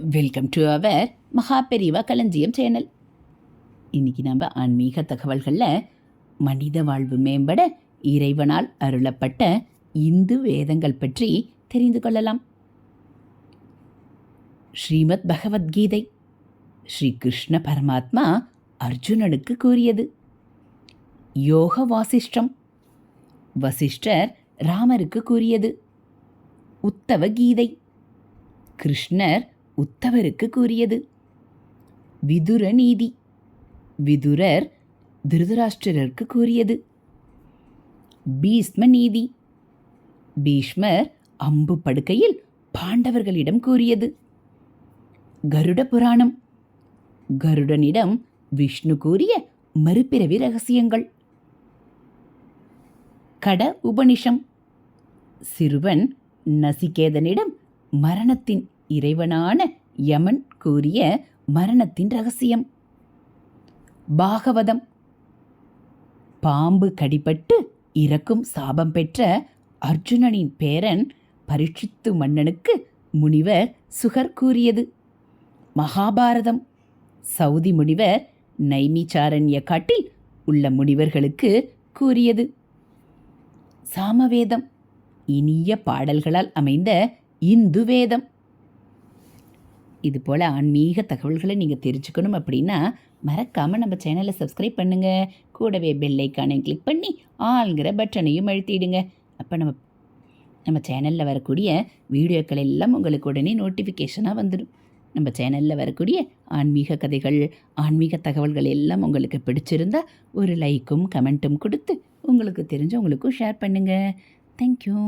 Welcome to our மகா பெரிவா களஞ்சியம் channel இன்னைக்கு நம்ம ஆன்மீக தகவல்களில் மனித வாழ்வு மேம்பட இறைவனால் அருளப்பட்ட இந்து வேதங்கள் பற்றி தெரிந்து கொள்ளலாம். ஸ்ரீமத் பகவத்கீதை ஸ்ரீ கிருஷ்ண பரமாத்மா அர்ஜுனனுக்கு கூறியது. யோக வாசிஷ்டம் வசிஷ்டர் ராமருக்கு கூறியது. உத்தவ கீதை கிருஷ்ணர் உத்தவருக்கு கூறியது. விதுர நீதி. விதுரர் திருதராஷ்டிரருக்கு கூறியது. பீஷ்ம நீதி. பீஷ்மர் அம்பு படுக்கையில் பாண்டவர்களிடம் கூறியது. கருட புராணம். கருடனிடம் விஷ்ணு கூறிய மறுபிறவி ரகசியங்கள். கட உபனிஷம். சிறுவன் நசிகேதனிடம் மரணத்தின் இறைவனான யமன் கூறிய மரணத்தின் ரகசியம். பாகவதம். பாம்பு கடிபட்டு இறக்கும் சாபம் பெற்ற அர்ஜுனனின் பேரன் பரீட்சித்து மன்னனுக்கு முனிவர் சுகர் கூறியது. மகாபாரதம். சவுதி முனிவர் நைமிச்சாரண்ய காட்டில் உள்ள முனிவர்களுக்கு கூறியது. சாமவேதம். இனிய பாடல்களால் அமைந்த இந்து வேதம். இது போல் ஆன்மீக தகவல்களை நீங்கள் தெரிஞ்சுக்கணும் அப்படின்னா மறக்காமல் நம்ம சேனலை சப்ஸ்கிரைப் பண்ணுங்கள் கூடவே பெல்லைக்கானை கிளிக் பண்ணி ஆளுங்கிற பட்டனையும் அழுத்திடுங்க. அப்போ நம்ம நம்ம சேனலில் வரக்கூடிய வீடியோக்கள் எல்லாம் உங்களுக்கு உடனே நோட்டிஃபிகேஷனாக வந்துடும் நம்ம சேனலில் வரக்கூடிய ஆன்மீக கதைகள் ஆன்மீக தகவல்கள் எல்லாம் உங்களுக்கு பிடிச்சிருந்தா ஒரு லைக்கும் கமெண்ட்டும் கொடுத்து உங்களுக்கு தெரிஞ்சவங்களுக்கும் ஷேர் பண்ணுங்கள் தேங்க்யூ